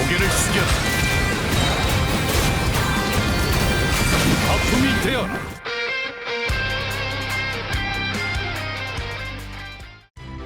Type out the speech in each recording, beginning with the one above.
고개를 숙여라. 아픔이 되어라.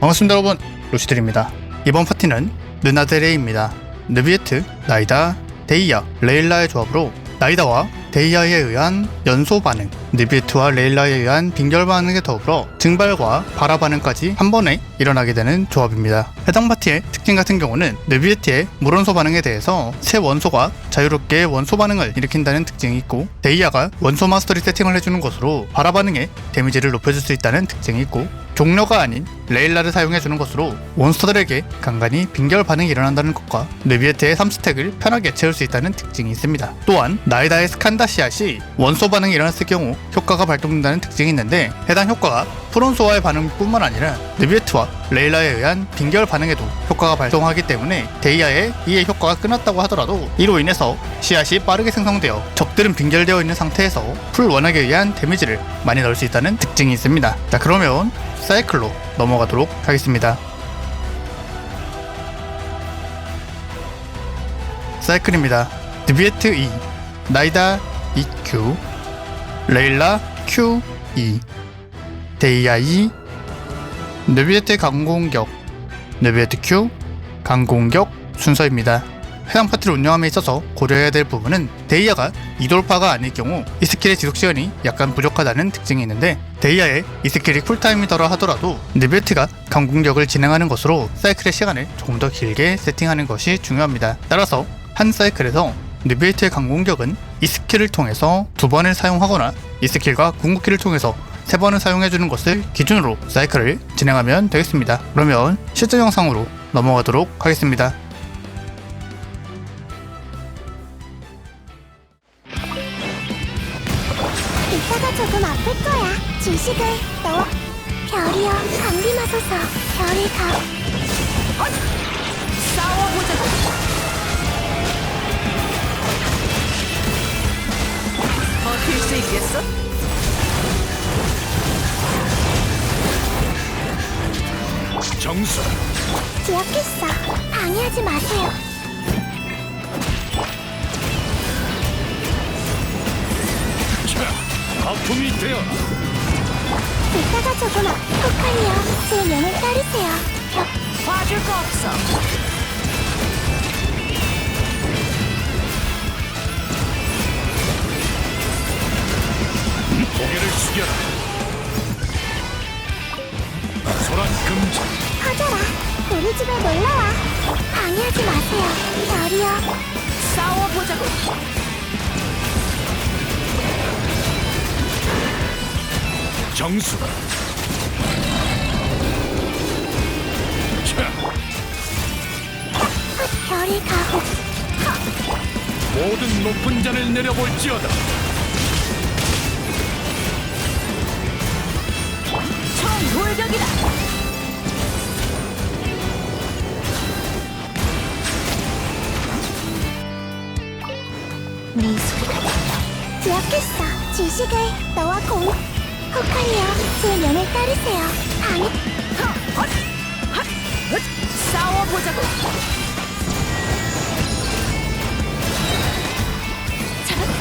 반갑습니다 여러분 루시들입니다 이번 파티는 느나데레입니다 느비에트, 나이다, 데이아, 레일라의 조합으로 나이다와 데이아에 의한 연소 반응 느비에트와 레일라에 의한 빙결 반응에 더불어 증발과 발화 반응까지 한 번에 일어나게 되는 조합입니다 해당 파티의 특징 같은 경우는 느비에트의 물원소 반응에 대해서 새 원소가 자유롭게 원소 반응을 일으킨다는 특징이 있고 데이아가 원소 마스터리 세팅을 해주는 것으로 발화 반응의 데미지를 높여줄 수 있다는 특징이 있고 종료가 아닌 레일라를 사용해주는 것으로 몬스터들에게 간간히 빙결 반응이 일어난다는 것과 느비에트의 3스택을 편하게 채울 수 있다는 특징이 있습니다. 또한 나이다의 스칸다시아시 원소 반응이 일어났을 경우 효과가 발동된다는 특징이 있는데 해당 효과가 프론소와의 반응뿐만 아니라 느비에트와 레일라에 의한 빙결 반응에도 효과가 발동하기 때문에 데이아의 이의 효과가 끝났다고 하더라도 이로 인해서 씨앗이 빠르게 생성되어 적들은 빙결되어 있는 상태에서 풀 원액에 의한 데미지를 많이 넣을 수 있다는 특징이 있습니다. 자 그러면 사이클로 넘어가도록 하겠습니다. 사이클입니다. 드비에트 E, 나이다 EQ, 레일라 QE, 데이아 E, 느비에트 강공격, 느비에트 Q, 강공격 순서입니다. 해당 파티를 운영함에 있어서 고려해야 될 부분은 데이아가 이돌파가 아닐 경우 이 스킬의 지속 시간이 약간 부족하다는 특징이 있는데 데이아의 이 스킬이 쿨타임이더라 하더라도 느베트가 강공격을 진행하는 것으로 사이클의 시간을 조금 더 길게 세팅하는 것이 중요합니다. 따라서 한 사이클에서 느베트의 강공격은 이 스킬을 통해서 두 번을 사용하거나 이 스킬과 궁극기를 통해서 세 번을 사용해주는 것을 기준으로 사이클을 진행하면 되겠습니다. 그러면 실제 영상으로 넘어가도록 하겠습니다. 이따가 조금 아플 거야. 주식을 넣어. 별이여, 감기 마소서. 별이 가. 어? 싸워보자고. 수 있겠어? 정수. 기억했어. 방해하지 마세요. 자, 아픔이 되어라. 이따가 조금 아. 포칼이여, 제 명을 따르세요. 별. 봐줄 거 없어. 숙여라. 소란 금지. 퍼져라. 우리 집에 놀러와. 방해하지 마세요. 별이여. 싸워보자고. 정수다. 자, 별이 가고. 모든 높은 잔을 내려볼지어다. 돌격이다. 네 소리가 들려. 기억했어. 지식을 너와 공. 포칼이여, 제 명을 따르세요. 방해. 싸워보자고.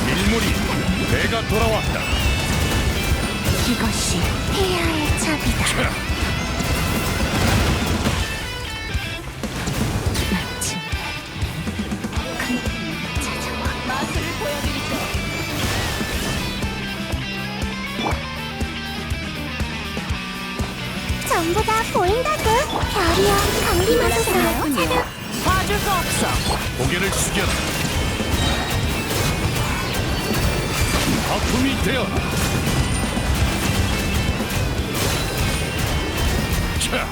밀물이 내가 돌아왔다. 이것이 폐하 전부 다 보인다고. 별이여, 감기 마소서. 찾아. 봐줄 거 없어. 고개를 숙여라. 아픔이 되어라. 자,